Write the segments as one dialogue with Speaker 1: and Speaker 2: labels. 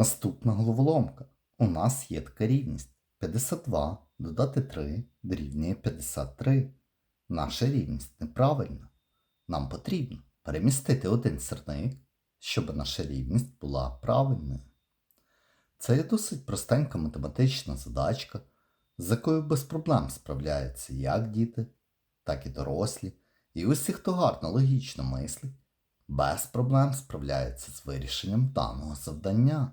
Speaker 1: Наступна головоломка. У нас є така рівність. 52 додати 3 дорівнює 53. Наша рівність неправильна. Нам потрібно перемістити один сірник, щоб наша рівність була правильною. Це є досить простенька математична задачка, з якою без проблем справляються як діти, так і дорослі, і усі, хто гарно логічно мислить, без проблем справляються з вирішенням даного завдання.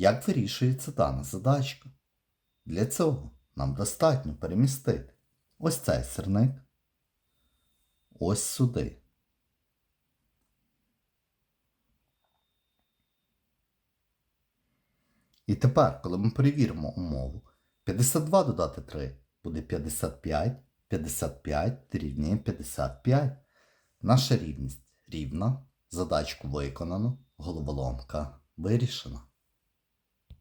Speaker 1: Як вирішується дана задачка? Для цього нам достатньо перемістити ось цей сирник ось сюди. І тепер, коли ми перевіримо умову, 52 додати 3 буде 55, 55 дорівнює 55. Наша рівність рівна, задачку виконано, головоломка вирішена.